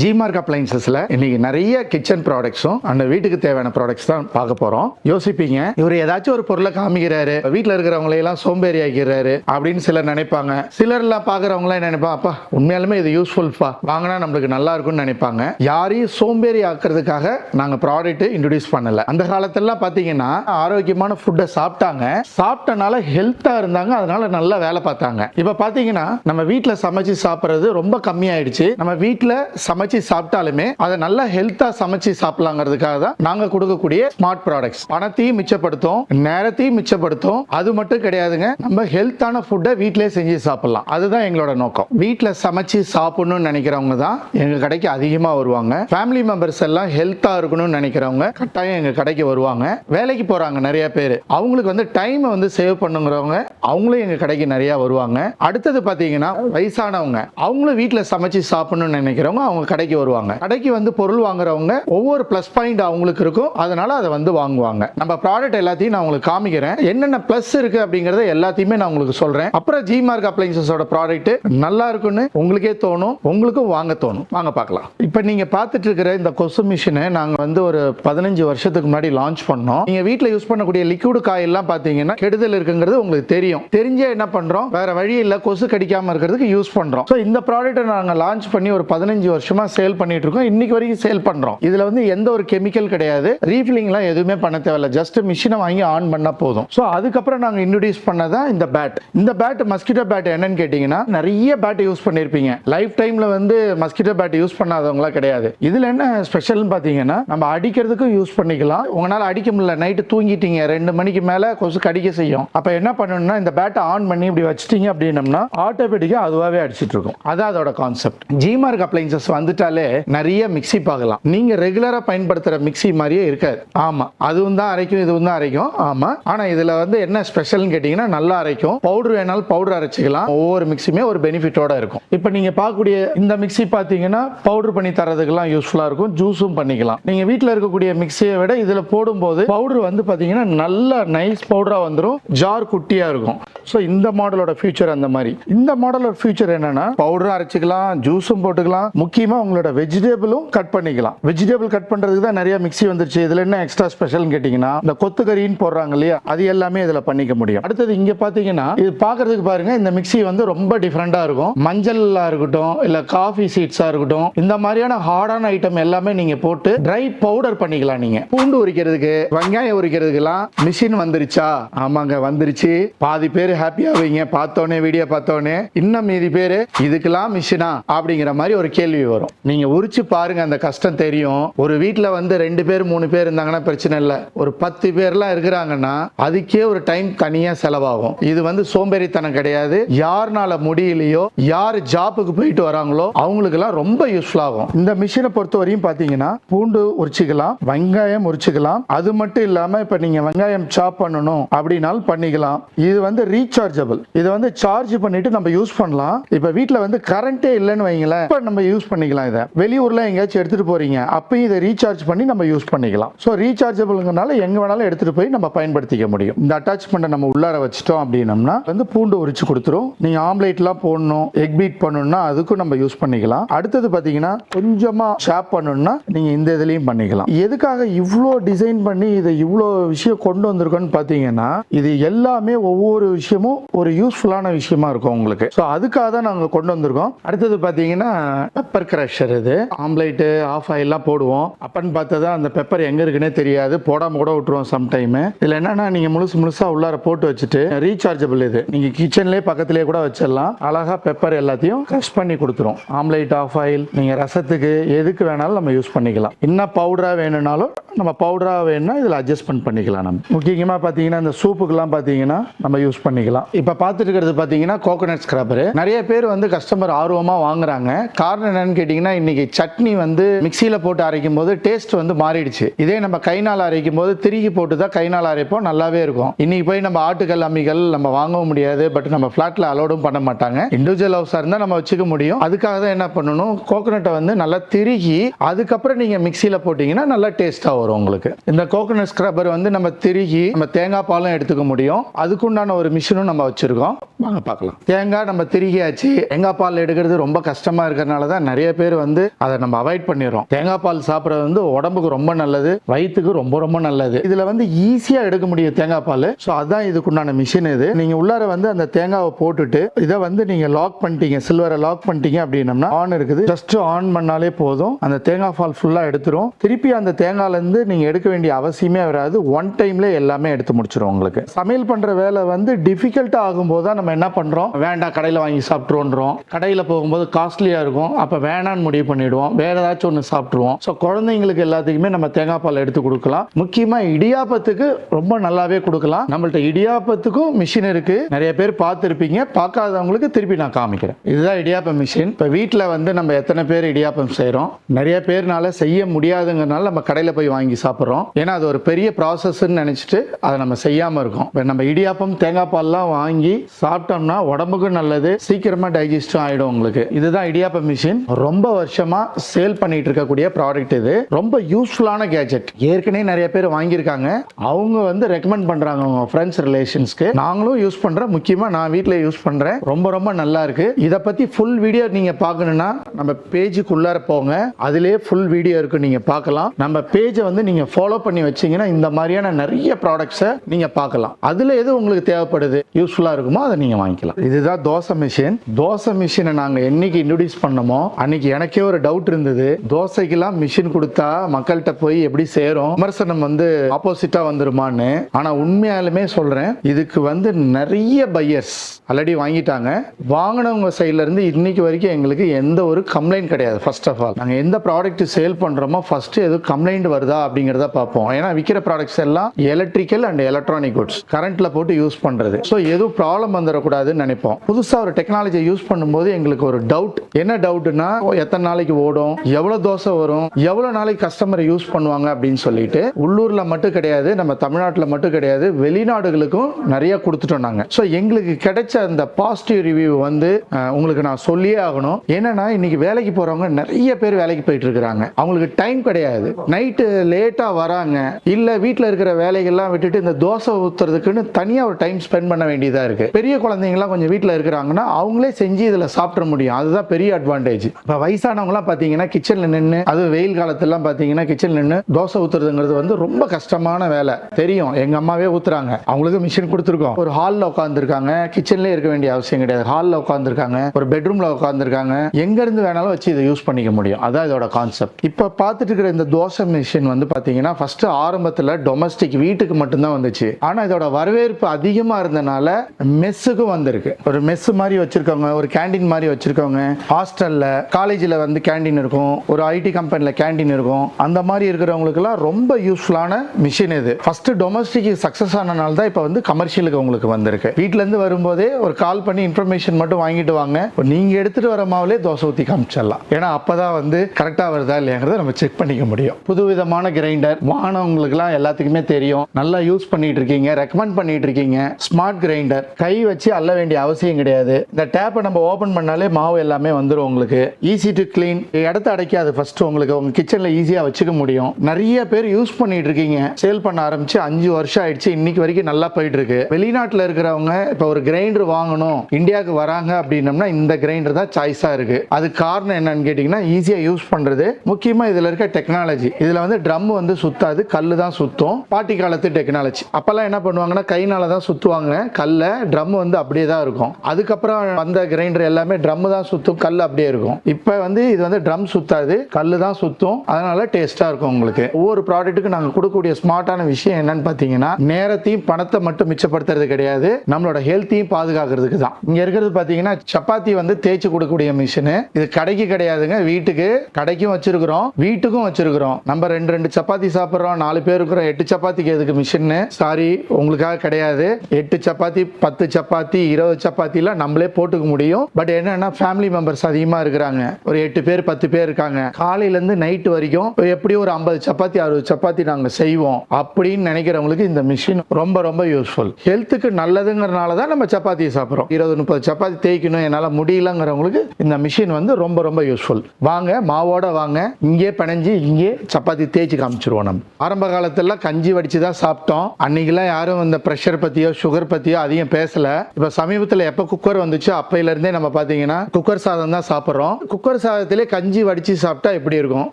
ஜிமார்க் அப்ளைன்சஸ்ல இன்னைக்கு நிறைய கிச்சன் ப்ராடக்ட்ஸும் அந்த வீட்டுக்கு தேவையான ப்ராடக்ட்ஸ் தான் பார்க்க போறோம். யோசிப்பீங்க இவர் ஏதாச்சும் ஒரு பொருளை காமிக்கிறாரு வீட்டில் இருக்கிறவங்களை எல்லாம் சோம்பேறி ஆக்கிறாரு அப்படின்னு சிலர் நினைப்பாங்க. சிலர் எல்லாம் பாக்குறவங்க நினைப்பா அப்பா உண்மையாலுமே இது யூஸ்ஃபுல்பா வாங்கினா நம்மளுக்கு நல்லா இருக்கும்னு நினைப்பாங்க. யாரையும் சோம்பேறி ஆக்குறதுக்காக நாங்க ப்ராடக்ட் இன்ட்ரடியூஸ் பண்ணல. அந்த காலத்திலலாம் பாத்தீங்கன்னா ஆரோக்கியமான ஃபுட்டை சாப்பிட்டாங்க. சாப்பிட்டனால ஹெல்த்தா இருந்தாங்க அதனால நல்லா வேலை பார்த்தாங்க. இப்ப பாத்தீங்கன்னா நம்ம வீட்டில் சமைச்சு சாப்பிட்றது ரொம்ப கம்மியாயிடுச்சு. நம்ம வீட்டில் சமைச்சு சாப்பிட்டாலுமே அதை நல்லா ஹெல்த்தா சமைச்சு சாப்பிடலாங்கிறதுக்காக தான் நாங்க கொடுக்கக்கூடிய ஸ்மார்ட் ப்ராடக்ட்ஸ் பணத்தையும் மிச்சப்படுத்தும் நேரத்தையும் மிச்சப்படுத்தும். அது மட்டும் கிடையாதுங்க. நம்ம ஹெல்த்தான ஃபுட்டை வீட்டிலே செஞ்சு சாப்பிடலாம். அதுதான் எங்களோட நோக்கம். வீட்டில் சமைச்சு சாப்பிடணும்னு நினைக்கிறவங்க தான் எங்க கடைக்கு அதிகமாக வருவாங்க. ஃபேமிலி மெம்பர்ஸ் எல்லாம் ஹெல்த்தா இருக்கணும்னு நினைக்கிறவங்க கட்டாயம் எங்க கடைக்கு வருவாங்க. வேலைக்கு போறாங்க நிறைய பேர். அவங்களுக்கு வந்து டைமை வந்து சேவ் பண்ணுங்கிறவங்க அவங்களும் எங்க கடைக்கு நிறைய வருவாங்க. அடுத்தது பார்த்தீங்கன்னா வயசானவங்க. அவங்களும் வீட்டில் சமைச்சு சாப்பிடணும்னு நினைக்கிறவங்க அவங்க கடைக்கு வருவாங்க. கடைக்கு வந்து பொருள் வாங்குறவங்க ஒவ்வொரு ப்ளஸ் பாயிண்ட் அவங்களுக்கு இருக்கும். அதனால அதை வந்து வாங்குவாங்க. நம்ம ப்ராடக்ட் எல்லாத்தையும் நான் உங்களுக்கு காமிக்கிறேன். என்னென்ன ப்ளஸ் இருக்கு அப்படிங்கறத எல்லாத்தையுமே நான் உங்களுக்கு சொல்றேன். அப்புறம் ஜி மார்க் அப்ளைன்சஸோட ப்ராடக்ட் நல்லா இருக்குன்னு உங்களுக்கே தோணும். உங்களுக்கும் வாங்க தோணும். வாங்க பார்க்கலாம். இப்போ நீங்க பார்த்துட்டு இருக்கிற இந்த கொசு மிஷினை நாங்க வந்து ஒரு பதினஞ்சு வருஷத்துக்கு முன்னாடி லான்ச் பண்ணோம். நீங்க வீட்டில் யூஸ் பண்ணக்கூடிய லிக்விட் காயெல்லாம் பார்த்தீங்கன்னா கெடுதல் இருக்குங்கிறது உங்களுக்கு தெரியும். தெரிஞ்சே என்ன பண்றோம்? வேற வழி இல்ல. கொசு கடிக்காம இருக்கிறதுக்கு யூஸ் பண்றோம். ஸோ இந்த ப்ராடக்ட்டை நாங்கள் லான்ச் பண்ணி ஒரு பதினஞ்சு வருஷமா சேல் பண்ணிட்டு இருக்கோம். இன்னைக்கு வரைக்கும் சேல் பண்றோம். இதுல வந்து எந்த ஒரு கெமிக்கல் கிடையாது. ரீஃபில்லிங்லாம் எதுவுமே பண்ண தேவையில்ல. ஜஸ்ட் மிஷினை வாங்கி ஆன் பண்ணா போதும். ஸோ அதுக்கப்புறம் நாங்கள் இன்ட்ரடியூஸ் பண்ணதான் இந்த பேட் இந்த பேட் மஸ்கிட்டோ பேட் என்னன்னு கேட்டிங்கன்னா நிறைய பேட் யூஸ் பண்ணியிருப்பீங்க லைஃப் டைம்ல வந்து மஸ்கிட்டோ பேட் யூஸ் பண்ணாதவங்களா கிடையாது. இதுல என்ன ஸ்பெஷல்னு பார்த்தீங்கன்னா நம்ம அடிக்கிறதுக்கும் யூஸ் பண்ணிக்கலாம். உங்களால் அடிக்க முடியல. நைட்டு தூங்கிட்டீங்க. ரெண்டு மணிக்கு மேலே கொசு கடிக்க செய்யும். அப்போ என்ன பண்ணணும்னா இந்த பேட்டை ஆன் பண்ணி இப்படி வச்சிட்டீங்க அப்படின்னம்னா ஆட்டோமேட்டிக்காக அதுவாகவே அடிச்சிட்டு இருக்கும். அதான் அதோட கான்செப்ட் ஜிமார்க் அப்ளைன்சஸ் வந்து வந்துட்டாலே நிறைய மிக்ஸி பார்க்கலாம். நீங்க ரெகுலரா பயன்படுத்துற மிக்ஸி மாதிரியே இருக்காது. ஆமா அதுவும் தான் அரைக்கும் இதுவும் தான் அரைக்கும். ஆமா ஆனா இதுல வந்து என்ன ஸ்பெஷல்னு கேட்டீங்கன்னா நல்லா அரைக்கும். பவுடர் வேணாலும் பவுடர் அரைச்சிக்கலாம். ஒவ்வொரு மிக்சியுமே ஒரு பெனிஃபிட்டோட இருக்கும். இப்போ நீங்க பார்க்கக்கூடிய இந்த மிக்ஸி பார்த்தீங்கன்னா பவுடர் பண்ணி தரதுக்கெல்லாம் யூஸ்ஃபுல்லா இருக்கும். ஜூஸும் பண்ணிக்கலாம். நீங்க வீட்டில் இருக்கக்கூடிய மிக்ஸியை விட இதுல போடும்போது பவுடர் வந்து பாத்தீங்கன்னா நல்லா நைஸ் பவுடரா வந்துடும் ஜார் குட்டியா இருக்கும். ஸோ இந்த மாடலோட ஃபியூச்சர் அந்த மாதிரி. இந்த மாடலோட ஃபியூச்சர் என்னன்னா பவுடரும் அரைச்சிக்கலாம் ஜூஸும் போட்டுக்கலாம். முக்கியமா உங்களோட வெஜிடபிளும் கட் பண்ணிக்கலாம். வெஜிடபிள் கட் பண்றதுக்கு தான் நிறைய மிக்ஸி வந்துருச்சு. இதுல என்ன எக்ஸ்ட்ரா ஸ்பெஷல்னு கேட்டீங்கன்னா இந்த கொத்துக்கறின்னு போடுறாங்க இல்லையா? அது எல்லாமே இதுல பண்ணிக்க முடியும். அடுத்தது இங்க பாத்தீங்கன்னா இது பாக்குறதுக்கு பாருங்க இந்த மிக்ஸி வந்து ரொம்ப டிஃப்ரெண்டா இருக்கும். மஞ்சளாக இருக்கட்டும் இல்ல காஃபி சீட்ஸா இருக்கட்டும் இந்த மாதிரியான ஹார்டான ஐட்டம் எல்லாமே நீங்க போட்டு ட்ரை பவுடர் பண்ணிக்கலாம் நீங்க. பூண்டு உரிக்கிறதுக்கு வெங்காயம் உரிக்கிறதுக்கெல்லாம் மிஷின் வந்துருச்சா? ஆமாங்க வந்துருச்சு. பாதி பேர் ஹாப்பியாக வைங்க பார்த்தோன்னே வீடியோ பார்த்தோன்னே இன்னும் மீதி பேர் இதுக்கெல்லாம் மிஷினா அப்படிங்கிற மாதிரி ஒரு கேள்வி வரும். நீங்க உரிச்சு பாருங்க அந்த கஷ்டம் தெரியும். ஒரு வீட்டில் வந்து ரெண்டு பேர் மூணு பேர் இருந்தாங்கன்னா பிரச்சனை இல்லை. ஒரு பத்து பேர்லாம் இருக்கிறாங்கன்னா அதுக்கே ஒரு டைம் தனியாக செலவாகும். இது வந்து சோம்பேறித்தனம் கிடையாது. யாருனால முடியலையோ யார் ஜாப்புக்கு போயிட்டு வராங்களோ அவங்களுக்கெல்லாம் ரொம்ப யூஸ்ஃபுல் ஆகும். இந்த மிஷினை பொறுத்த வரையும் பார்த்தீங்கன்னா பூண்டு உரிச்சுக்கலாம் வெங்காயம் உரிச்சுக்கலாம். அது மட்டும் இல்லாமல் இப்போ நீங்கள் வெங்காயம் சாப் பண்ணணும் அப்படின்னாலும் பண்ணிக்கலாம். இது வந்து ரீசார்ஜபிள் இதை வந்து சார்ஜ் பண்ணிட்டு நம்ம யூஸ் பண்ணலாம். இப்போ வீட்டில் வந்து கரண்ட்டே இல்லைன்னு வைங்களேன். இப்போ நம்ம யூஸ் பண்ணிக்கலாம். இதை. வெளியூரில் எங்கேயாச்சும் எடுத்துட்டு போறீங்க அப்பயும் இதை ரீசார்ஜ் பண்ணி நம்ம யூஸ் பண்ணிக்கலாம். ஸோ ரீசார்ஜபிள்ங்கிறனால எங்கே வேணாலும் எடுத்துட்டு போய் நம்ம பயன்படுத்திக்க முடியும். இந்த அட்டாச்மெண்ட்டை நம்ம உள்ளார வச்சிட்டோம் அப்படின்னம்னா வந்து பூண்டு உரிச்சு கொடுத்துரும். நீங்கள் ஆம்லேட்லாம் போடணும் எக் பீட் பண்ணணும்னா அதுக்கும் நம்ம யூஸ் பண்ணிக்கலாம். அடுத்தது பார்த்தீங்கன்னா கொஞ்சமாக ஷாப் பண்ணணும்னா நீங்கள் இந்த இதுலேயும் பண்ணிக்கலாம். எதுக்காக இவ்வளோ டிசைன் பண்ணி இதை இவ்வளோ விஷயம் கொண்டு வந்திருக்கோன்னு பார்த்தீங்கன்னா இது எல்லாமே ஒவ்வொரு விஷயமும் ஒரு யூஸ்ஃபுல்லான விஷயமா இருக்கும் உங்களுக்கு. ஸோ அதுக்காக தான் நாங்கள் கொண்டு வந்திருக்கோம். அடுத்தது பார்த்தீங்கன்னா பெப்பர் கிரஷர் இது. ஆம்லைட்டு ஆஃப் ஆயிலாம் போடுவோம். அப்பன்னு பார்த்தா அந்த பெப்பர் எங்கே இருக்குன்னே தெரியாது. போடாமல் கூட விட்டுருவோம் சம்டைம் இதில் என்னன்னா நீங்க முழுசு முழுசா உள்ளார போட்டு வச்சுட்டு ரீசார்ஜபிள் இது. நீங்கள் கிச்சன்லேயே பக்கத்துலேயே கூட வச்சிடலாம். அழகா பெப்பர் எல்லாத்தையும் க்ரஷ் பண்ணி கொடுத்துரும். ஆம்லைட் ஆஃப் ஆயில் நீங்கள் ரசத்துக்கு எதுக்கு வேணாலும் நம்ம யூஸ் பண்ணிக்கலாம். என்ன பவுடராக வேணும்னாலும் நம்ம பவுடராக வேணும்னா இதில் அட்ஜஸ்ட்மெண்ட் பண்ணிக்கலாம் நம்ம. முக்கியமாக பார்த்தீங்கன்னா இந்த சூப்புக்கெல்லாம் பார்த்தீங்கன்னா நம்ம யூஸ் பண்ணிக்கலாம். இப்போ பார்த்துட்டு இருக்கிறது பார்த்தீங்கன்னா கோகோனட் ஸ்க்ரப்பர் நிறைய பேர் வந்து கஸ்டமர் ஆர்வமாக வாங்குறாங்க. காரணம் என்னன்னு கேட்டிங்கன்னா இன்னைக்கு சட்னி வந்து மிக்சியில் போட்டு அரைக்கும் போது டேஸ்ட் வந்து மாறிடுச்சு. இதே நம்ம கைனால் அரைக்கும் போது திருகி போட்டு தான் கைனால் அரைப்போம் நல்லாவே இருக்கும். இன்னைக்கு போய் நம்ம ஆட்டுக்கல் அம்மிகள் நம்ம வாங்கவும் முடியாது பட் நம்ம ஃப்ளாட்டில் அலோடும் பண்ண மாட்டாங்க. இண்டிவிஜுவல் ஹவுஸாக இருந்தால் நம்ம வச்சுக்க முடியும். அதுக்காக தான் என்ன பண்ணணும்? கோகோனட்டை வந்து நல்லா திருகி அதுக்கப்புறம் நீங்கள் மிக்சியில் போட்டிங்கன்னா நல்லா டேஸ்ட்டாக வரும் உங்களுக்கு. இந்த கோகோனட் ஸ்க்ரப்பர் வந்து நம்ம திருகி நம்ம தேங்காய் பாலும் எடுத்துக்க முடியும். அதுக்குண்டான ஒரு மிஷினும் நம்ம வச்சுருக்கோம். வாங்க பார்க்கலாம். தேங்காய் நம்ம திருகியாச்சு. தேங்காய் பால் எடுக்கிறது ரொம்ப கஷ்டமா இருக்கிறனால தான் நிறைய பேர் பேர் வந்து அதை நம்ம அவாய்ட் பண்ணிடுறோம். தேங்காய் பால் சாப்பிட்றது வந்து உடம்புக்கு ரொம்ப நல்லது வயிற்றுக்கு ரொம்ப ரொம்ப நல்லது. இதில் வந்து ஈஸியாக எடுக்க முடியும் தேங்காய் பால். ஸோ அதான் இதுக்குண்டான மிஷின் இது. நீங்கள் உள்ளார வந்து அந்த தேங்காவை போட்டுட்டு இதை வந்து நீங்கள் லாக் பண்ணிட்டீங்க சில்வரை லாக் பண்ணிட்டீங்க அப்படின்னம்னா ஆன் இருக்குது. ஜஸ்ட் ஆன் பண்ணாலே போதும். அந்த தேங்காய் பால் ஃபுல்லாக எடுத்துரும். திருப்பி அந்த தேங்காயிலேருந்து நீங்கள் எடுக்க வேண்டிய அவசியமே வராது. ஒன் டைம்ல எல்லாமே எடுத்து முடிச்சிடும் உங்களுக்கு. சமையல் பண்ற வேலை வந்து டிஃபிகல்ட்டாக ஆகும்போது தான் நம்ம என்ன பண்ணுறோம் வேண்டாம் கடையில் வாங்கி சாப்பிட்ருவோன்றோம் கடையில் போகும்போது காஸ்ட்லியாக இருக்கும். அப்போ வேணாம் வேணான்னு முடிவு பண்ணிடுவோம். வேற ஏதாச்சும் ஒன்று சாப்பிட்ருவோம் ஸோ குழந்தைங்களுக்கு எல்லாத்துக்குமே நம்ம தேங்காய் பால் எடுத்து கொடுக்கலாம். முக்கியமாக இடியாப்பத்துக்கு ரொம்ப நல்லாவே கொடுக்கலாம். நம்மள்ட்ட இடியாப்பத்துக்கும் மிஷின் இருக்கு. நிறைய பேர் பார்த்துருப்பீங்க. பார்க்காதவங்களுக்கு திருப்பி நான் காமிக்கிறேன். இதுதான் இடியாப்பம் மிஷின் இப்போ வீட்டில் வந்து நம்ம எத்தனை பேர் இடியாப்பம் செய்கிறோம் நிறைய பேர்னால செய்ய முடியாதுங்கிறனால நம்ம கடையில் போய் வாங்கி சாப்பிட்றோம். ஏன்னா அது ஒரு பெரிய ப்ராசஸ்ன்னு நினச்சிட்டு அதை நம்ம செய்யாமல் இருக்கோம். இப்போ நம்ம இடியாப்பம் தேங்காய் பால்லாம் வாங்கி சாப்பிட்டோம்னா உடம்புக்கும் நல்லது. சீக்கிரமாக டைஜஸ்டும் ஆகிடும் உங்களுக்கு. இதுதான் இடியாப்பம் மிஷின் ரொம்ப ரொம்ப வருஷமா சேல் பண்ணிட்டு இருக்கக்கூடிய ப்ராடக்ட் இது. ரொம்ப யூஸ்ஃபுல்லான கேஜெட் ஏற்கனவே நிறைய பேர் வாங்கியிருக்காங்க. அவங்க வந்து ரெக்கமெண்ட் பண்றாங்க அவங்க ஃப்ரெண்ட்ஸ் ரிலேஷன்ஸ்க்கு நாங்களும் யூஸ் பண்ணுறோம் முக்கியமா நான் வீட்டில் யூஸ் பண்றேன். ரொம்ப ரொம்ப நல்லா இருக்கு. இதை பத்தி ஃபுல் வீடியோ நீங்க பார்க்கணும்னா நம்ம பேஜுக்குள்ளார போங்க. அதிலே ஃபுல் வீடியோ இருக்கு நீங்க பார்க்கலாம். நம்ம பேஜை வந்து நீங்க ஃபாலோ பண்ணி வச்சீங்கன்னா இந்த மாதிரியான நிறைய ப்ராடக்ட்ஸை நீங்க பார்க்கலாம். அதுல எது உங்களுக்கு தேவைப்படுது யூஸ்ஃபுல்லா இருக்குமோ அதை நீங்க வாங்கிக்கலாம். இதுதான் தோசை மிஷின் தோசை மிஷினை நாங்கள் என்னைக்கு இன்ட்ரடியூஸ் பண்ணமோ அன்னைக்கு எனக்கே ஒரு டவுட் இருந்தது. தோசைக்கெல்லாம் மிஷின் கொடுத்தா மக்கள்கிட்ட போய் எப்படி சேரும்? விமர்சனம் வந்து ஆப்போசிட்டா வந்துருமான்னு. ஆனா உண்மையாலுமே சொல்றேன் இதுக்கு வந்து நிறைய பையர்ஸ் ஆல்ரெடி வாங்கிட்டாங்க. வாங்கினவங்க சைட்ல இருந்து இன்னைக்கு வரைக்கும் எங்களுக்கு எந்த ஒரு கம்ப்ளைண்ட் கிடையாது ஃபர்ஸ்ட் ஆஃப் ஆல் நாங்க எந்த ப்ராடக்ட் சேல் பண்றோமோ ஃபர்ஸ்ட் எதுவும் கம்ப்ளைண்ட் வருதா அப்படிங்கறத பார்ப்போம். ஏன்னா விற்கிற ப்ராடக்ட்ஸ் எல்லாம் எலக்ட்ரிக்கல் அண்ட் எலக்ட்ரானிக் குட்ஸ் கரண்ட்ல போட்டு யூஸ் பண்றது. ஸோ எதுவும் ப்ராப்ளம் வந்துடக்கூடாதுன்னு நினைப்போம். புதுசா ஒரு டெக்னாலஜியை யூஸ் பண்ணும்போது எங்களுக்கு ஒரு டவுட் என்ன டவுட்னா எத்தனை நாளைக்கு ஓடும்? எவ்வளவு தோசை வரும்? எவ்வளவு நாளைக்கு கஸ்டமர் யூஸ் பண்ணுவாங்க அப்படின்னு சொல்லிட்டு உள்ளூர்ல மட்டும் கிடையாது நம்ம தமிழ்நாட்டில் மட்டும் கிடையாது வெளிநாடுகளுக்கும் நிறைய கொடுத்துட்டோம் நாங்க. ஸோ எங்களுக்கு கிடைச்ச அந்த பாசிட்டிவ் ரிவ்யூ வந்து உங்களுக்கு நான் சொல்லியே ஆகணும். என்னன்னா இன்னைக்கு வேலைக்கு போறவங்க நிறைய பேர் வேலைக்கு போயிட்டு இருக்கிறாங்க. அவங்களுக்கு டைம் கிடையாது. நைட்டு லேட்டா வராங்க. இல்ல வீட்டில் இருக்கிற வேலைகள்லாம் விட்டுட்டு இந்த தோசை ஊத்துறதுக்குன்னு தனியா ஒரு டைம் ஸ்பெண்ட் பண்ண வேண்டியதா இருக்கு. பெரிய குழந்தைங்கலாம் கொஞ்சம் வீட்டில் இருக்கிறாங்கன்னா அவங்களே செஞ்சு இதில் சாப்பிட முடியும். அதுதான் பெரிய அட்வான்டேஜ் இப்போ வயசானவங்கலாம் பார்த்தீங்கன்னா கிச்சனில் நின்று அது வெயில் காலத்துலலாம் பார்த்தீங்கன்னா கிச்சனில் நின்று தோசை ஊத்துறதுங்கிறது வந்து ரொம்ப கஷ்டமான வேலை. தெரியும். எங்கள் அம்மாவே ஊற்றுறாங்க அவங்களுக்கு மிஷின் கொடுத்துருக்கோம். ஒரு ஹாலில் உட்காந்துருக்காங்க கிச்சன்லேயே இருக்க வேண்டிய அவசியம் கிடையாது. ஹாலில் உட்காந்துருக்காங்க ஒரு பெட்ரூமில் உட்காந்துருக்காங்க எங்கேருந்து வேணாலும் வச்சு இதை யூஸ் பண்ணிக்க முடியும். அதான் இதோட கான்செப்ட் இப்போ பார்த்துட்டு இருக்கிற இந்த தோசை மிஷின் வந்து பார்த்தீங்கன்னா ஃபஸ்ட்டு ஆரம்பத்தில் டொமஸ்டிக் வீட்டுக்கு மட்டும்தான் வந்துச்சு. ஆனால் இதோட வரவேற்பு அதிகமாக இருந்தனால மெஸ்ஸுக்கும் வந்திருக்கு. ஒரு மெஸ் மாதிரி வச்சுருக்கவங்க ஒரு கேண்டீன் மாதிரி வச்சுருக்கவங்க ஹாஸ்டலில் ஹாஸ்டல்ல காலேஜில் வந்து கேண்டீன் இருக்கும் ஒரு ஐடி கம்பெனியில் கேண்டீன் இருக்கும் அந்த மாதிரி இருக்கிறவங்களுக்குலாம் ரொம்ப யூஸ்ஃபுல்லான மிஷின் இது. ஃபர்ஸ்ட் டொமஸ்டிக் சக்ஸஸ் ஆனனால தான் இப்போ வந்து கமர்ஷியலுக்கு உங்களுக்கு வந்திருக்கு. வீட்ல இருந்து வரும்போதே ஒரு கால் பண்ணி இன்ஃபர்மேஷன் மட்டும் வாங்கிட்டு வாங்க. நீங்கள் நீங்க எடுத்துட்டு வர மாவுலே தோசை ஊற்றி காமிச்சிடலாம். ஏன்னா அப்போ தான் வந்து கரெக்டாக வருதா இல்லையாங்கிறத நம்ம செக் பண்ணிக்க முடியும். புது விதமான கிரைண்டர் வானவங்களுக்குலாம் எல்லாத்துக்குமே தெரியும். நல்லா யூஸ் பண்ணிட்டு இருக்கீங்க ரெக்கமெண்ட் பண்ணிட்டு இருக்கீங்க ஸ்மார்ட் கிரைண்டர் கை வச்சு அள்ள வேண்டிய அவசியம் கிடையாது. இந்த டேப்பை நம்ம ஓப்பன் பண்ணாலே மாவு எல்லாமே வந்துடும் உங்களுக்கு. ஈஸி டு க்ளீன் இடத்த அடைக்காது ஃபர்ஸ்ட் உங்களுக்கு. உங்க கிச்சன்ல ஈஸியா வச்சுக்க முடியும். நிறைய பேர் யூஸ் பண்ணிட்டு இருக்கீங்க. சேல் பண்ண ஆரம்பிச்சு அஞ்சு வருஷம் ஆயிடுச்சு. இன்னைக்கு வரைக்கும் நல்லா போயிட்டு இருக்கு வெளிநாட்டுல இருக்கிறவங்க இப்போ ஒரு கிரைண்டர் வாங்கணும். இந்தியாவுக்கு வராங்க அப்படின்னம்னா இந்த கிரைண்டர் தான் சாய்ஸா இருக்கு. அது காரணம் என்னன்னு கேட்டீங்கன்னா ஈஸியா யூஸ் பண்றது. முக்கியமா இதுல இருக்க டெக்னாலஜி இதுல வந்து ட்ரம் வந்து சுத்தாது கல்லு தான் சுத்தும். பாட்டி காலத்து டெக்னாலஜி அப்பெல்லாம் என்ன பண்ணுவாங்கன்னா கைனால தான் சுத்துவாங்க. கல்ல ட்ரம் வந்து அப்படியே தான் இருக்கும். அதுக்கப்புறம் வந்த கிரைண்டர் எல்லாமே ட்ரம் தான் சுத்தும். கல் அப்படியே இருக்கும். இப்போ இப்போ வந்து இது வந்து ட்ரம் சுத்தாது கல்லு தான் சுத்தும். அதனால டேஸ்ட்டாக இருக்கும் உங்களுக்கு. ஒவ்வொரு ப்ராடக்ட்டுக்கு நாங்கள் கொடுக்கக்கூடிய ஸ்மார்ட்டான விஷயம் என்னன்னு பார்த்தீங்கன்னா நேரத்தையும் பணத்தை மட்டும் மிச்சப்படுத்துறது கிடையாது. நம்மளோட ஹெல்த்தையும் பாதுகாக்கிறதுக்கு தான். இங்கே இருக்கிறது பார்த்தீங்கன்னா சப்பாத்தி வந்து தேய்ச்சி கொடுக்கக்கூடிய மிஷினு இது கடைக்கு கிடையாதுங்க. வீட்டுக்கு கடைக்கும் வச்சிருக்கிறோம் வீட்டுக்கும் வச்சிருக்கிறோம். நம்ம ரெண்டு ரெண்டு சப்பாத்தி சாப்பிட்றோம் நாலு பேர் இருக்கிறோம் எட்டு சப்பாத்திக்கு எதுக்கு மிஷின் சாரி உங்களுக்காக கிடையாது. எட்டு சப்பாத்தி பத்து சப்பாத்தி இருபது சப்பாத்திலாம் நம்மளே போட்டுக்க முடியும். பட் என்னன்னா ஃபேமிலி மெம்பர்ஸ் அதிகமாக இருக்கிறாங்க. ஒரு எட்டு பேர் பத்து பேர் இருக்காங்க. காலையில இருந்து நைட் வரைக்கும் எப்படியும் ஒரு ஐம்பது சப்பாத்தி அறுபது சப்பாத்தி நாங்க செய்வோம். அப்படின்னு நினைக்கிறவங்களுக்கு இந்த மிஷின் ரொம்ப ரொம்ப யூஸ்ஃபுல் ஹெல்த்துக்கு நல்லதுங்கிறனால தான் நம்ம சப்பாத்தியை சாப்பிட்றோம். இருபது முப்பது சப்பாத்தி தேய்க்கணும் என்னால் முடியலங்கிறவங்களுக்கு இந்த மிஷின் வந்து ரொம்ப ரொம்ப யூஸ்ஃபுல் வாங்க மாவோட வாங்க. இங்கே பிணைஞ்சு இங்கே சப்பாத்தி தேய்ச்சி காமிச்சிருவோம் நம்ம. ஆரம்ப காலத்தில் கஞ்சி வடிச்சு தான் சாப்பிட்டோம். அன்னைக்கெல்லாம் யாரும் இந்த ப்ரெஷர் பற்றியோ சுகர் பற்றியோ அதிகம் பேசல. இப்போ சமீபத்தில் எப்போ குக்கர் வந்துச்சோ அப்பையிலேருந்தே நம்ம பார்த்தீங்கன்னா குக்கர் சாதம் தான் சாப்பிட்றோம். குக்கர் குக்கர் சாதத்திலே கஞ்சி வடிச்சு சாப்பிட்டா எப்படி இருக்கும்?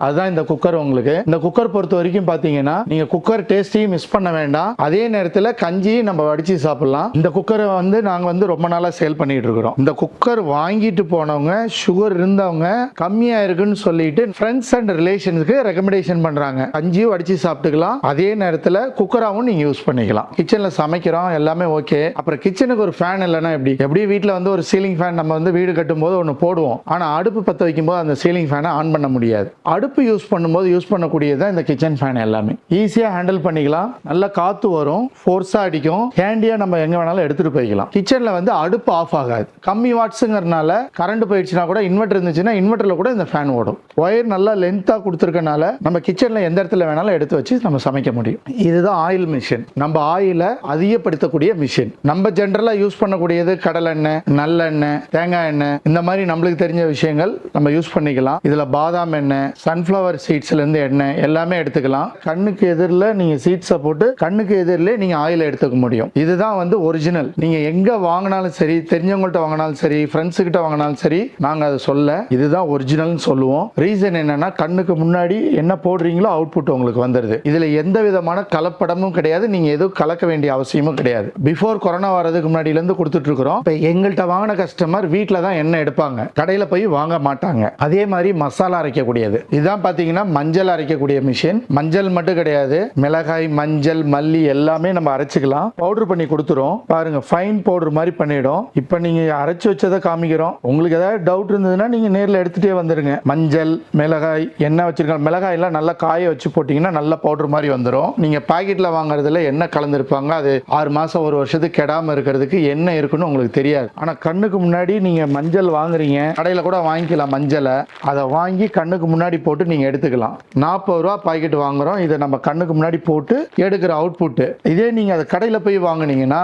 அதுதான் இந்த குக்கர் உங்களுக்கு. இந்த குக்கர் பொறுத்த வரைக்கும் பாத்தீங்கன்னா நீங்க குக்கர் டேஸ்டையும் மிஸ் பண்ண வேண்டாம். அதே நேரத்தில் கஞ்சியும் நம்ம வடிச்சு சாப்பிடலாம். இந்த குக்கரை வந்து நாங்க வந்து ரொம்ப நாளா சேல் பண்ணிட்டு இருக்கிறோம். இந்த குக்கர் வாங்கிட்டு போனவங்க சுகர் இருந்தவங்க கம்மியா இருக்குன்னு சொல்லிட்டு ஃப்ரெண்ட்ஸ் அண்ட் ரிலேஷனுக்கு ரெக்கமெண்டேஷன் பண்றாங்க. கஞ்சியும் வடிச்சு சாப்பிட்டுக்கலாம். அதே நேரத்தில் குக்கராகவும் நீங்க யூஸ் பண்ணிக்கலாம். கிச்சன்ல சமைக்கிறோம் எல்லாமே ஓகே அப்புறம் கிச்சனுக்கு ஒரு ஃபேன் இல்லைன்னா எப்படி? எப்படி வீட்டில் வந்து ஒரு சீலிங் ஃபேன் நம்ம வந்து வீடு கட்டும் போது ஒன்று போடுவோம். ஆனால் அடுப்பு பற்ற வைக்கும்போது அந்த சீலிங் ஃபேனை ஆன் பண்ண முடியாது. அடுப்பு யூஸ் பண்ணும்போது யூஸ் பண்ணக்கூடியது தான் இந்த கிச்சன் ஃபேன் எல்லாமே. ஈஸியாக ஹேண்டில் பண்ணிக்கலாம். நல்லா காற்று வரும். ஃபோர்ஸாக அடிக்கும். ஹேண்டியாக நம்ம எங்கே வேணாலும் எடுத்துகிட்டு போய்க்கலாம். கிச்சனில் வந்து அடுப்பு ஆஃப் ஆகாது. கம்மி வாட்ஸுங்கிறனால கரண்ட் போயிடுச்சுன்னா கூட இன்வெர்டர் இருந்துச்சுன்னா இன்வெர்டரில் கூட இந்த ஃபேன் ஓடும். ஒயர் நல்லா லென்த்தாக கொடுத்துருக்கனால நம்ம கிச்சனில் எந்த இடத்துல வேணாலும் எடுத்து வச்சு நம்ம சமைக்க முடியும். இதுதான் ஆயில் மிஷின் நம்ம ஆயிலை அதிகப்படுத்தக்கூடிய மிஷின் நம்ம ஜென்ரலாக யூஸ் பண்ணக்கூடியது கடலெண்ணெய் நல்லெண்ணெய் தேங்காய் எண்ணெய் இந்த மாதிரி நம்மளுக்கு தெரிஞ்ச விஷயங்கள் நம்ம யூஸ் பண்ணிக்கலாம். இதில் பாதாம் எண்ணெய் சன்ஃப்ளவர் சீட்ஸ்லேருந்து எண்ணெய் எல்லாமே எடுத்துக்கலாம். கண்ணுக்கு எதிரில் நீங்கள் சீட்ஸை போட்டு கண்ணுக்கு எதிரிலே நீங்கள் ஆயில் எடுத்துக்க முடியும். இதுதான் வந்து ஒரிஜினல் நீங்கள் எங்கே வாங்கினாலும் சரி தெரிஞ்சவங்கள்ட்ட வாங்கினாலும் சரி ஃப்ரெண்ட்ஸுக்கிட்ட வாங்கினாலும் சரி நாங்கள் அதை சொல்ல இதுதான் ஒரிஜினல்னு சொல்லுவோம். ரீசன் என்னன்னா கண்ணுக்கு முன்னாடி என்ன போடுறீங்களோ அவுட்புட் உங்களுக்கு வந்துடுது இதில் எந்த விதமான கலப்படமும் கிடையாது. நீங்கள் எதுவும் கலக்க வேண்டிய அவசியமும் கிடையாது. பிஃபோர் கொரோனா வரதுக்கு முன்னாடியிலேருந்து கொடுத்துட்டு இருக்கிறோம். இப்போ எங்கள்கிட்ட வாங்கின கஸ்டமர் வீட்டில் தான் எண்ணெய் எடுப்பாங்க. கடையில் போய் வாங்க மாட்டாங்க. அதே மாதிரி மசாலா அரைக்கக்கூடியது. இதுதான் பார்த்தீங்கன்னா மஞ்சள் அரைக்கக்கூடிய மிஷின் மஞ்சள் மட்டும் கிடையாது. மிளகாய் மஞ்சள் மல்லி எல்லாமே நம்ம அரைச்சிக்கலாம். பவுடர் பண்ணி கொடுத்துரும். பாருங்க ஃபைன் பவுடர் மாதிரி பண்ணிடும். இப்போ நீங்க அரைச்சி வச்சதை காமிக்கிறோம். உங்களுக்கு ஏதாவது டவுட் இருந்ததுன்னா நீங்க நேரில் எடுத்துட்டே வந்துருங்க. மஞ்சள் மிளகாய் என்ன வச்சிருக்காங்க மிளகாய் எல்லாம் நல்லா காய வச்சு போட்டீங்கன்னா நல்ல பவுடர் மாதிரி வந்துடும் நீங்க பாக்கெட்ல வாங்குறதுல என்ன கலந்துருப்பாங்க. அது ஆறு மாசம் ஒரு வருஷத்துக்கு கெடாம இருக்கிறதுக்கு என்ன இருக்குன்னு உங்களுக்கு தெரியாது. ஆனா கண்ணுக்கு முன்னாடி நீங்க மஞ்சள் வாங்குறீங்க. கடையில கூட வாங்கிக்கலாம். மஞ்சளை அதை வாங்கி கண்ணுக்கு முன்னாடி போட்டு நீங்க எடுத்துக்கலாம். நாற்பது ரூபா பாக்கெட் வாங்குறோம் இதை நம்ம கண்ணுக்கு முன்னாடி போட்டு எடுக்கிற அவுட்புட்டு இதே நீங்க அதை கடையில் போய் வாங்குனீங்கன்னா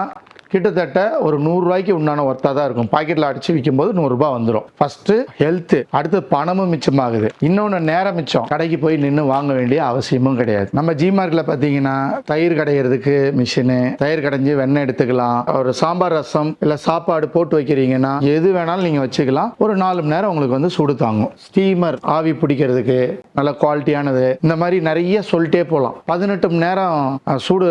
கிட்டத்தட்ட ஒரு நூறுரூவாய்க்கு உண்டான ஒர்த்தாக தான் இருக்கும். பாக்கெட்டில் அடித்து விற்கும்போது நூறுரூபா வந்துடும் ஃபஸ்ட்டு ஹெல்த்து அடுத்து பணமும் மிச்சமாகுது. இன்னொன்று நேரம் மிச்சம். கடைக்கு போய் நின்று வாங்க வேண்டிய அவசியமும் கிடையாது. நம்ம ஜிமார்க்கில் பார்த்தீங்கன்னா தயிர் கடையிறதுக்கு மிஷினு தயிர் கடைஞ்சி வெண்ணெய் எடுத்துக்கலாம். ஒரு சாம்பார் ரசம் இல்லை சாப்பாடு போட்டு வைக்கிறீங்கன்னா எது வேணாலும் நீங்கள் வச்சுக்கலாம். ஒரு நாலு மணி நேரம் உங்களுக்கு வந்து சூடு தாங்கும். ஸ்டீமர் ஆவி பிடிக்கிறதுக்கு நல்ல குவாலிட்டியானது இந்த மாதிரி நிறைய சொல்லிட்டே போகலாம் பதினெட்டு மணி நேரம் சூடு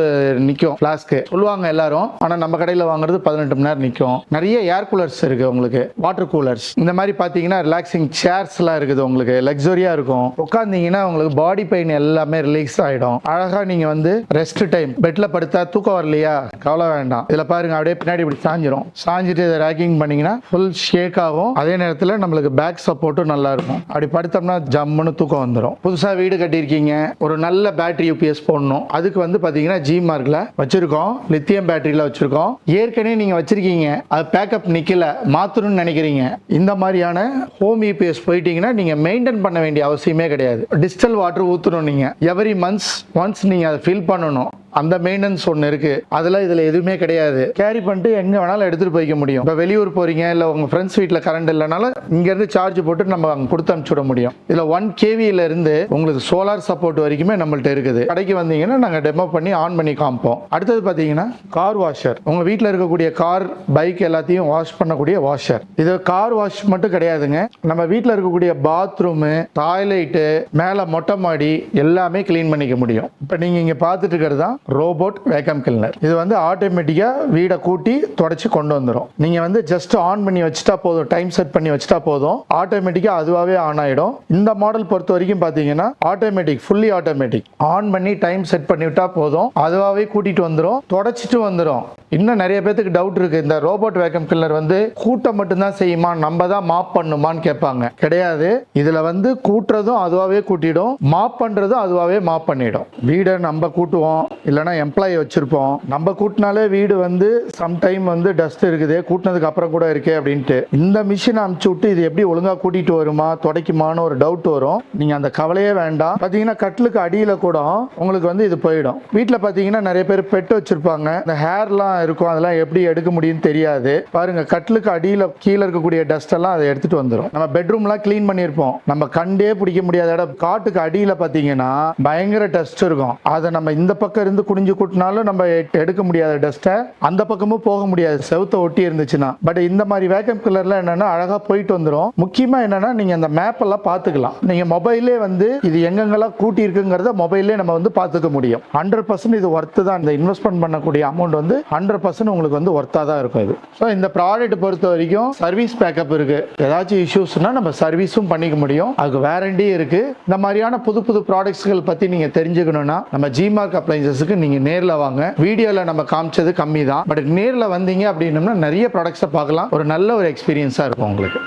நிற்கும் ஃப்ளாஸ்க்கு சொல்லுவாங்க எல்லாரும். ஆனால் நம்ம கடையில் வாங்குறது பதினெட்டு மணி நேரம் நிற்கும் நிறைய ஏர் கூலர்ஸ் இருக்குது உங்களுக்கு. வாட்டர் கூலர்ஸ் இந்த மாதிரி பார்த்தீங்கன்னா ரிலாக்ஸிங் சேர்ஸ்லாம் இருக்குது உங்களுக்கு. லக்ஸரியாக இருக்கும். உட்காந்தீங்கன்னா உங்களுக்கு பாடி பெயின் எல்லாமே ரிலீஸ் ஆகிடும் அழகாக நீங்கள் வந்து ரெஸ்ட் டைம் பெட்டில் படுத்தா தூக்கம் வரலையா? கவலை வேண்டாம். இதில் பாருங்க அப்படியே பின்னாடி இப்படி சாஞ்சிரும். சாஞ்சிட்டு இதை ரேக்கிங் பண்ணிங்கன்னா ஃபுல் ஷேக் ஆகும். அதே நேரத்தில் நம்மளுக்கு பேக் சப்போர்ட்டும் நல்லா இருக்கும். அப்படி படுத்தோம்னா ஜம்முன்னு தூக்கம் வந்துடும் புதுசாக வீடு கட்டியிருக்கீங்க. ஒரு நல்ல பேட்டரி யூபிஎஸ் போடணும். அதுக்கு வந்து பார்த்தீங்கன்னா ஜி மார்க்கில் வச்சுருக்கோம். லித்தியம் பேட்டரியில் வச்சுருக்கோம். ஏற்கனவே நீங்கள் வச்சுருக்கீங்க. அது பேக்கப் நிற்கல மாற்றணும்னு நினைக்கிறீங்க. இந்த மாதிரியான ஹோம் இபிஎஸ் போயிட்டீங்கன்னா நீங்கள் மெயின்டைன் பண்ண வேண்டிய அவசியமே கிடையாது. டிஜிட்டல் வாட்டர் ஊற்றணும் நீங்கள் எவரி மந்த்ஸ் ஒன்ஸ் நீங்கள் அதை ஃபில் பண்ணணும். அந்த மெயின்டெனன்ஸ் ஒன்று இருக்கு. அதில் இதில் எதுவுமே கிடையாது. கேரி பண்ணிட்டு எங்கே வேணாலும் எடுத்துகிட்டு போய்க்க முடியும். இப்போ வெளியூர் போறீங்க இல்லை உங்கள் ஃப்ரெண்ட்ஸ் வீட்டில் கரண்ட் இல்லைனாலும் இங்கேருந்து சார்ஜ் போட்டு நம்ம அங்கே கொடுத்து அனுப்பிச்சு விட முடியும். இதில் ஒன் கேவியில இருந்து உங்களுக்கு சோலார் சப்போர்ட் வரைக்குமே நம்மள்ட்ட இருக்குது. கடைக்கு வந்தீங்கன்னா நாங்கள் டெமோ பண்ணி ஆன் பண்ணி காமிப்போம். அடுத்தது பார்த்தீங்கன்னா கார் வாஷர் உங்கள் வீட்டில் இருக்கக்கூடிய கார் பைக் எல்லாத்தையும் வாஷ் பண்ணக்கூடிய வாஷர் இது கார் வாஷ் மட்டும் கிடையாதுங்க. நம்ம வீட்டில் இருக்கக்கூடிய பாத்ரூமு டாய்லெட்டு மேலே மொட்டை மாடி எல்லாமே க்ளீன் பண்ணிக்க முடியும். இப்போ நீங்கள் இங்கே பார்த்துட்டு இருக்கிறது தான் ரோபோட் வேக்கம் கிளீனர் இது வந்து ஆட்டோமேட்டிக்காக வீடை கூட்டி தொடச்சி கொண்டு வந்துடும் நீங்கள் வந்து ஜஸ்ட் ஆன் பண்ணி வச்சுட்டா போதும் டைம் செட் பண்ணி வச்சுட்டா போதும் ஆட்டோமேட்டிக்காக அதுவாகவே ஆன் ஆகிடும் இந்த மாடல் பொறுத்த வரைக்கும் பார்த்தீங்கன்னா ஆட்டோமேட்டிக் ஃபுல்லி ஆட்டோமேட்டிக் ஆன் பண்ணி டைம் செட் பண்ணி விட்டா போதும் அதுவாகவே கூட்டிட்டு வந்துடும் தொடச்சிட்டு வந்துடும் இன்னும் நிறைய பேத்துக்கு டவுட் இருக்கு. இந்த ரோபோட் வேக்கம் கில்லர் வந்து கூட்டம் மட்டும்தான் செய்யுமா நம்ம தான் மாப் பண்ணுமான்னு கேட்பாங்க. கிடையாது. இதுல வந்து கூட்டுறதும் அதுவாகவே கூட்டிடும் மாப் பண்றதும் அதுவாகவே மாப் பண்ணிடும். வீடை நம்ம கூட்டுவோம் இல்லைன்னா எம்ப்ளாயி வச்சுருப்போம். நம்ம கூட்டினாலே வீடு வந்து சம்டைம் வந்து டஸ்ட் இருக்குது. கூட்டினதுக்கு அப்புறம் கூட இருக்கே அப்படின்ட்டு. இந்த மிஷின் அமுச்சு விட்டு இது எப்படி ஒழுங்காக கூட்டிட்டு வருமா துடைக்குமான்னு ஒரு டவுட் வரும். நீங்கள் அந்த கவலையே வேண்டாம். பார்த்தீங்கன்னா கட்டிலுக்கு அடியில் கூட உங்களுக்கு வந்து இது போயிடும். வீட்டில் பார்த்தீங்கன்னா நிறைய பேர் பெட் வச்சுருப்பாங்க. இந்த ஹேர்லாம் இருக்கும். அதெல்லாம் எப்படி எடுக்க முடியும்னு தெரியாது. பாருங்க கட்டிலுக்கு அடியில் கீழே இருக்கக்கூடிய டஸ்ட் எல்லாம் அதை எடுத்துட்டு வந்துடும் நம்ம பெட்ரூம்லாம் க்ளீன் பண்ணியிருப்போம். நம்ம கண்டே பிடிக்க முடியாத இடம். காட்டுக்கு அடியில் பார்த்தீங்கன்னா பயங்கர டஸ்ட் இருக்கும். அதை நம்ம இந்த பக்கம் இருந்து குனிஞ்சு கூட்டினாலும் நம்ம எடுக்க முடியாத டஸ்ட்டை அந்த பக்கமும் போக முடியாது. செவுத்த ஒட்டி இருந்துச்சுன்னா. பட் இந்த மாதிரி வேக்கம் கிளர்லாம் என்னன்னா அழகாக போயிட்டு வந்துடும் முக்கியமாக என்னன்னா நீங்கள் அந்த மேப்பெல்லாம் பார்த்துக்கலாம். நீங்கள் மொபைல்லே வந்து இது எங்கெங்கெல்லாம் கூட்டி இருக்குங்கிறத மொபைல்லே நம்ம வந்து பார்த்துக்க முடியும். ஹண்ட்ரட் பர்சன்ட் இது ஒர்த்து தான். இந்த இன்வெஸ்ட்மெண்ட் பண்ணக்கூடிய அமௌண்ட் வந்து ஹண்ட்ரட் பர்சன்ட் உங்களுக்கு வந்து ஒர்த்தாக தான் இருக்கும் இது. ஸோ இந்த ப்ராடக்ட் பொறுத்த வரைக்கும் சர்வீஸ் பேக்கப் இருக்கு. ஏதாச்சும் இஷ்யூஸ்னா நம்ம சர்வீஸும் பண்ணிக்க முடியும். அதுக்கு வேரண்டி இருக்கு. இந்த மாதிரியான புது புது ப்ராடக்ட்ஸ்கள் பற்றி நீங்கள் தெரிஞ்சுக்கணும்னா நம்ம ஜிமார்க் அப்ளைன்சஸ் அப்ளைன்சஸ்க்கு நீங்க நேர்ல வாங்க. வீடியோவில் நம்ம காமிச்சது கம்மி தான். பட் நேரில் வந்தீங்க அப்படின்னம்னா நிறைய ப்ராடக்ட்ஸை பார்க்கலாம். ஒரு நல்ல ஒரு எக்ஸ்பீரியன்ஸா இருக்கும் உங்களுக்கு.